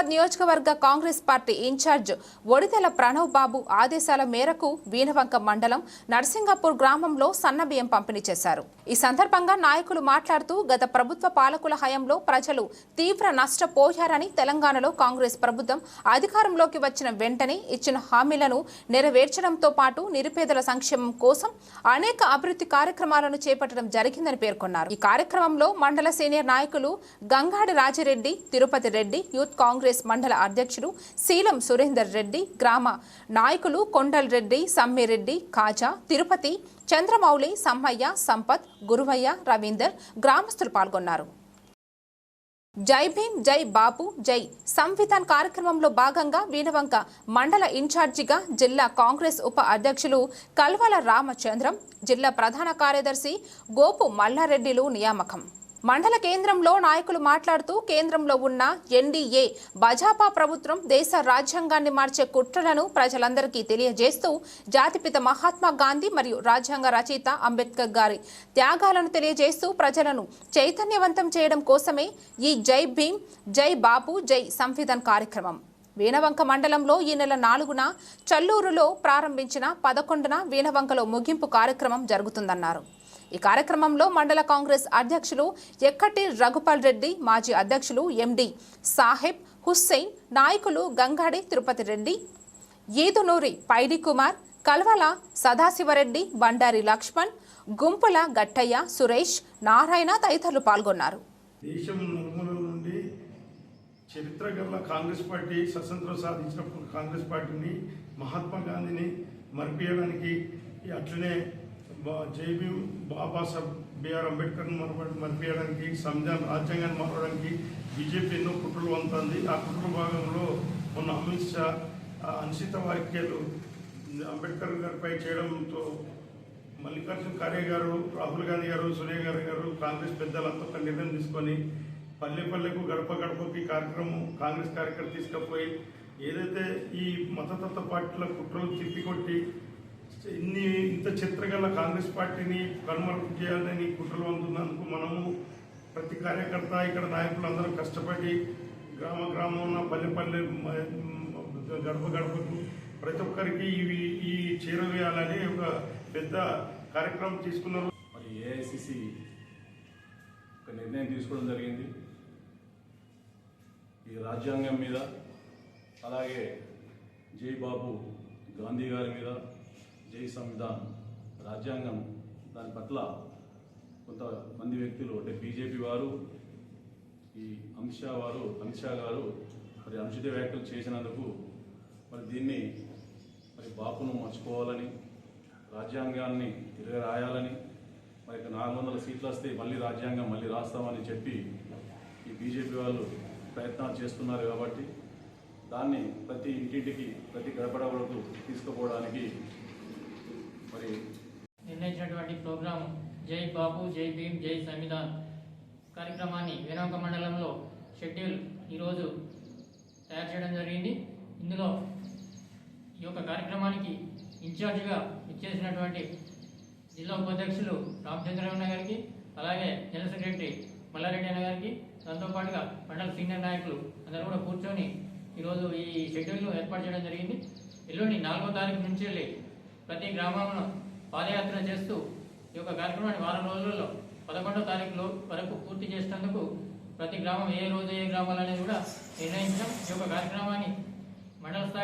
హైదరాబాద్ నియోజకవర్గ Congress party incharge Odithela Pranav Babu ఆదేశాల మేరకు వీణవంక మండలం నర్సింగపూర్ గ్రామంలో సన్నబియ్యం పంపిణీ చేశారు. ఈ సందర్భంగా నాయకులు మాట్లాడుతూ గత ప్రభుత్వ పాలకుల హయాంలో ప్రజలు తీవ్ర నష్టపోయారని తెలంగాణలో కాంగ్రెస్ ప్రభుత్వం అధికారంలోకి వచ్చిన వెంటనే ఇచ్చిన హామీలను నెరవేర్చడంతో పాటు నిరుపేదల సంక్షేమం కోసం అనేక అభివృద్ధి కార్యక్రమాలను చేపట్టడం జరిగిందని పేర్కొన్నారు. ఈ కార్యక్రమంలో మండల సీనియర్ నాయకులు గంగాడి రాజిరెడ్డి తిరుపతి రెడ్డి యూత్ కాంగ్రెస్ మండల అధ్యక్షుడు శీలం సురేందర్ రెడ్డి గ్రామ నాయకులు కొండల్ రెడ్డి సమ్మిరెడ్డి కాజా తిరుపతి చంద్రమౌళి సమ్మయ్య సంపత్ గురువయ్య రవీందర్ గ్రామస్తులు పాల్గొన్నారు. జై భీమ్ జై బాపు జై సంవిధాన్ కార్యక్రమంలో భాగంగా వీణవంక మండల ఇన్ఛార్జిగా జిల్లా కాంగ్రెస్ ఉప అధ్యక్షులు కల్వల రామచంద్రం జిల్లా ప్రధాన కార్యదర్శి గోపు మల్లారెడ్డిలు నియామకం. మండల కేంద్రంలో నాయకులు మాట్లాడుతూ కేంద్రంలో ఉన్న ఎన్డీఏ భాజపా ప్రభుత్వం దేశ రాజ్యాంగాన్ని మార్చే కుట్రలను ప్రజలందరికీ తెలియజేస్తూ జాతిపిత మహాత్మా గాంధీ మరియు రాజ్యాంగ రచయిత అంబేద్కర్ గారి త్యాగాలను తెలియజేస్తూ ప్రజలను చైతన్యవంతం చేయడం కోసమే ఈ జై భీమ్ జై బాపు జై సంవిధాన్ కార్యక్రమం. వీణవంక మండలంలో ఈ నెల నాలుగున చల్లూరులో ప్రారంభించిన పదకొండున వీణవంకలో ముగింపు కార్యక్రమం జరుగుతుందన్నారు. ఈ కార్యక్రమంలో మండల కాంగ్రెస్ అధ్యక్షులు ఎక్కటి రఘుపాల్ రెడ్డి మాజీ అధ్యక్షులు ఎండి సాహెబ్ హుస్సేన్ నాయకులు గంగాడి తిరుపతి రెడ్డి ఈదునూరి పైడి కుమార్ కల్వల సదాశివరెడ్డి బండారి లక్ష్మణ్ గుంపుల గట్టయ్య సురేష్ నారాయణ తదితరులు పాల్గొన్నారు. దేశం నలుమూలల నుండి చరిత్ర గల కాంగ్రెస్ పార్టీ స్వతంత్రం సాధించినప్పుడు కాంగ్రెస్ పార్టీని మహాత్మా గాంధీని మరిపించడానికి అట్లనే బా- జై భీమ్ బాబాసాహెబ్ బిఆర్ అంబేద్కర్ని మరప మరిపించడానికి సంవిధాన రాజ్యాంగాన్ని మారడానికి బీజేపీ ఎన్నో కుట్రలు వంతుంది. ఆ కుట్ర భాగంలో మొన్న అమిత్ షా అనుచిత వ్యాఖ్యలు అంబేద్కర్ గారిపై చేయడంతో మల్లికార్జున ఖార్గే గారు రాహుల్ గాంధీ గారు సోనియా గాంధీ గారు కాంగ్రెస్ పెద్దలంతా ఒక నిర్ణయం తీసుకొని పల్లె పల్లెకు గడప గడపకి కార్యక్రమం కాంగ్రెస్ కార్యకర్త తీసుకుపోయి ఏదైతే ఈ మతతత్వ పార్టీల కుట్రలు తిప్పికొట్టి ఇన్ని ఇంత చిత్రగల కాంగ్రెస్ పార్టీని కనుమరుగు చేయాలని కుట్రలు అందున్నందుకు మనము ప్రతి కార్యకర్త ఇక్కడ నాయకులందరూ కష్టపడి గ్రామ గ్రామం పల్లె పల్లె గడప గడపకు ప్రతి ఒక్కరికి ఇవి ఈ చేరవేయాలని ఒక పెద్ద కార్యక్రమం తీసుకున్నారు. మరి ఏఐసిసి ఒక నిర్ణయం తీసుకోవడం జరిగింది. ఈ రాజ్యాంగం మీద అలాగే జై బాబు గాంధీ గారి మీద జై సంవిధాన్ రాజ్యాంగం దాని పట్ల కొంతమంది వ్యక్తులు అంటే బీజేపీ వారు ఈ అమిత్ షా వారు అమిత్ షా గారు మరి అనుచిత వ్యాఖ్యలు చేసినందుకు మరి దీన్ని మరి బాపును మర్చిపోవాలని రాజ్యాంగాన్ని తిరగ రాయాలని మరి ఇక నాలుగు వందల సీట్లు వస్తే మళ్ళీ రాజ్యాంగం మళ్ళీ రాస్తామని చెప్పి ఈ బీజేపీ వాళ్ళు ప్రయత్నాలు చేస్తున్నారు కాబట్టి దాన్ని ప్రతి ఇంటింటికి ప్రతి గడపడ వరకు తీసుకుపోవడానికి మరి నిర్ణయించినటువంటి ప్రోగ్రాం జై బాబు జై భీమ్ జై సంవిధాన్ కార్యక్రమాన్ని వినోక మండలంలో షెడ్యూల్ ఈరోజు తయారు చేయడం జరిగింది. ఇందులో ఈ యొక్క కార్యక్రమానికి ఇన్ఛార్జిగా ఇచ్చేసినటువంటి జిల్లా ఉపాధ్యక్షులు రామచంద్రరావు గారికి అలాగే జనరల్ సెక్రటరీ మల్లారెడ్డి అన్న గారికి దాంతోపాటుగా మండల సీనియర్ నాయకులు అందరూ కూడా కూర్చొని ఈరోజు ఈ షెడ్యూల్ను ఏర్పాటు చేయడం జరిగింది. ఎల్లుండి నాలుగో తారీఖు నుంచి వెళ్ళి ప్రతి గ్రామంలో పాదయాత్ర చేస్తూ ఈ యొక్క కార్యక్రమాన్ని వారం రోజులలో పదకొండో తారీఖు వరకు పూర్తి చేసినందుకు ప్రతి గ్రామం ఏ రోజు ఏ గ్రామాలు అనేది కూడా నిర్ణయించడం ఈ యొక్క కార్యక్రమాన్ని మండల స్థాయి